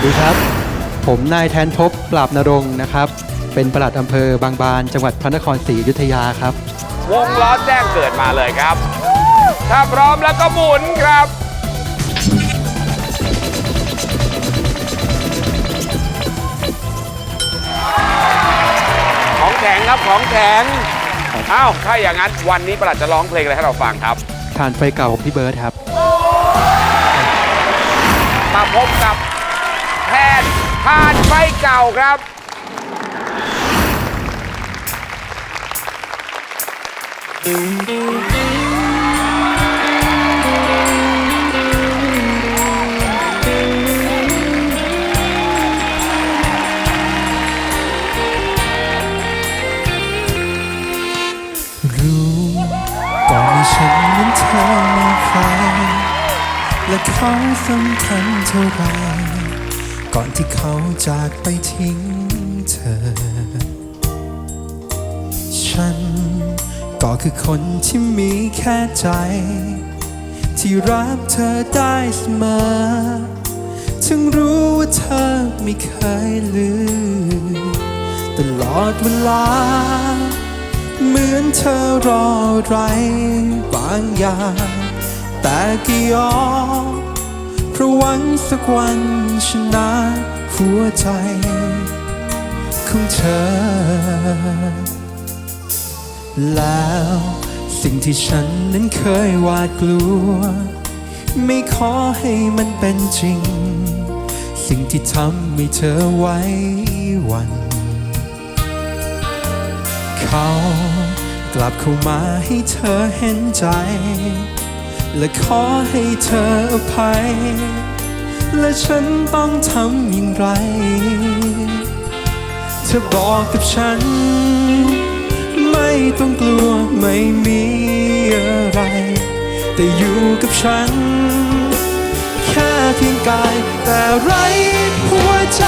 วัสดีครับ ผมนายแทนภพปราบนรงค์นะครับ เป็นปลัดอำเภอบางบาน จังหวัดพระนครศรีอยุธยาครับ วงล้อแจ้งเกิดมาเลยครับ ถ้าพร้อมแล้วก็หมุนครับ ของแข็งครับของแข็งอ้าวถ้าอย่างนั้นวันนี้ประหลัดจะร้องเพลงอะไรให้เราฟังครับทานไฟเก่าของพี่เบิร์ดครับ มาพบกับ แทย์ทานไฟเก่าครับ รู้ก่อนฉันนั้นเธอมีใครและเขาสำคัญเท่าไหร ก่อนที่เขาจากไปทิ้งเธอ ฉันก็คือคนที่มีแค่ใจ ที่รักเธอได้เสมอ ถึงรู้ว่าเธอไม่เคยลืมตลอดเวลา เหมือนเธอรออะไรบางอย่าง แต่ก็ยอม ราะหวังสักวันชนะหัวใจของเธอ แล้วสิ่งที่ฉันนั้นเคยหวาดกลัว ไม่ขอให้มันเป็นจริง สิ่งที่ทำให้เธอไว้วัน เขากลับเข้ามาให้เธอเห็นใจ และขอให้เธออภัย และฉันต้องทำอย่างไร เธอบอกกับฉัน ไม่ต้องกลัวไม่มีอะไร แต่อยู่กับฉัน แค่เพียงกายแต่ไรหัวใจ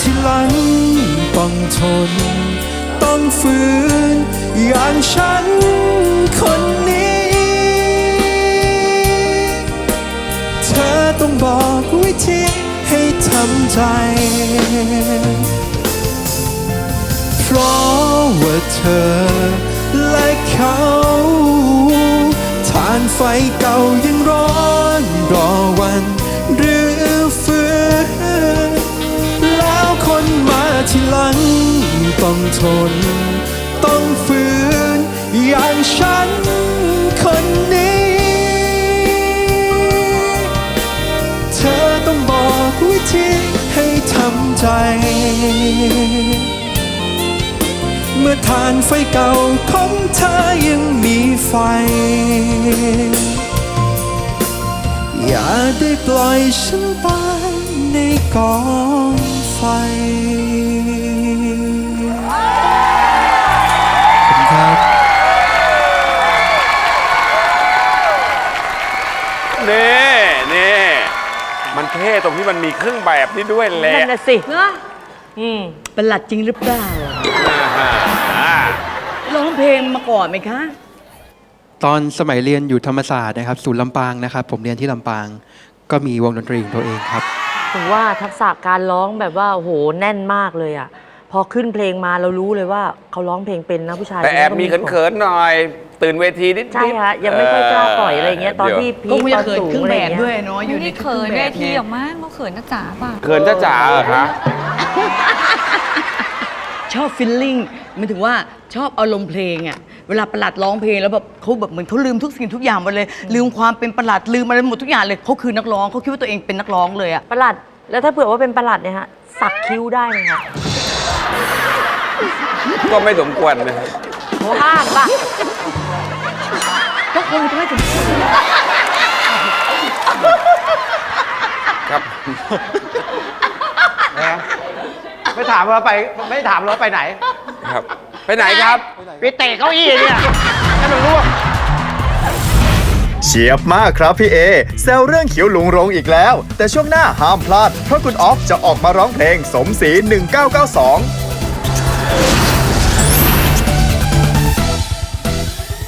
ที่หลังต้องทน ต้องฝืน อย่างฉันคนนี้ เธอต้องบอกวิธีให้ทำใจ เพราะว่าเธอและเขาทานไฟเก่ายังร้อนรอวัน ต้องทน ต้องฝืน อย่างฉันคนนี้ เธอต้องบอกวิธีให้ทำใจ เมื่อทานไฟเก่าของเธอยังมีไฟ อย่าได้ปล่อยฉันไปในกองไฟ นี่นี่มันเท่ตรงที่มันมีเครื่องแบบนี้ด้วยแหละนั่นน่ะสิเนอะอืมประหลัดจริงหรือเปล่าอ่าร้องเพลงมาก่อนไหมคะ ตอนสมัยเรียนอยู่ธรรมศาสตร์นะครับศูนย์ลำปางนะครับ ผมเรียนที่ลำปาง ก็มีวงดนตรีของตัวเองครับ ถึงว่าทักษะการร้องแบบว่าโอ้โหแน่นมากเลยอะ พอขึ้นเพลงมาเรารู้เลยว่าเขาร้องเพลงเป็นนะผู้ชายแต่แอบมีคนนี้ก็เขินๆหน่อย ตื่นเวทีนิดๆใช่ฮะยังไม่ค่อยกล้าปล่อยอะไรเงี้ยตอนที่พีก็คคงตจะอนเขินสูงเครื่องอะไรแบบเงี้ด้วยยเนาะอไม่ยู่ในได้เครื่เขิองนแบเวบทีไงหรอกมั้งเขาเขินจ้าจ๋าป่ะ เขินจ้าจ๋าเหรอคะชอบฟิลลิ่งหมายถึงว่าชอบอารมณ์เพลงอะเวลาประหลัดร้องเพลงแล้วแบบเขาแบบเหมือนเขาลืมทุกสิ่งทุกอย่างหมดเลย ลืมความเป็นประหลัดลืมอะไรหมดทุกอย่างเลยเขาคือนักร้องเขาคิดว่าตัวเองเป็นนักร้องเลยอะประหลัดแล้วถ้าเผื่อว่าเป็นประหลัดเนี่ยฮะสักคิ้วได้ไหมคะ ก็ไม่สมควรนะห้ามป่ะก็คงจะไม่ถึงครับไม่ถามเราไปไม่ถามเราไปไหนครับ ไปไหนครับ ไปเตะเก้าอี้เนี่ยให้มันร่วง เฉียบมากครับพี่เอแซวเรื่องเขียวหลุงรงอีกแล้ว แต่ช่วงหน้าห้ามพลาด เพราะคุณออฟจะออกมาร้องเพลงสมศรี1992 Thank you.